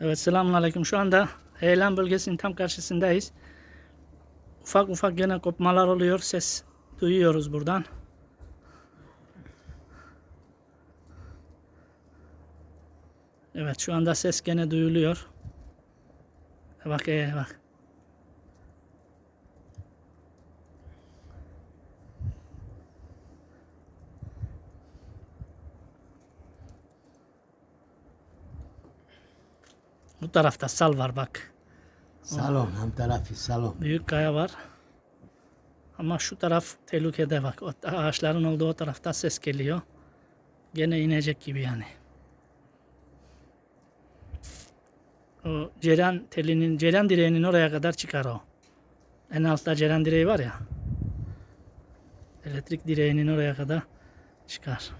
Evet selamünaleyküm. Şu anda Heyelan bölgesinin tam karşısındayız. Ufak ufak gene kopmalar oluyor. Ses duyuyoruz buradan. Evet şu anda ses gene duyuluyor. Bak ee, bak. Bu tarafta sal var bak. Salon, hem tarafı salon. Büyük kaya var. Ama şu taraf tehlikede bak. O ağaçların olduğu o tarafta ses geliyor. Gene inecek gibi yani. O cereyan telinin, cereyan direğinin oraya kadar çıkar o. En altta cereyan direği var ya. Elektrik direğinin oraya kadar çıkar.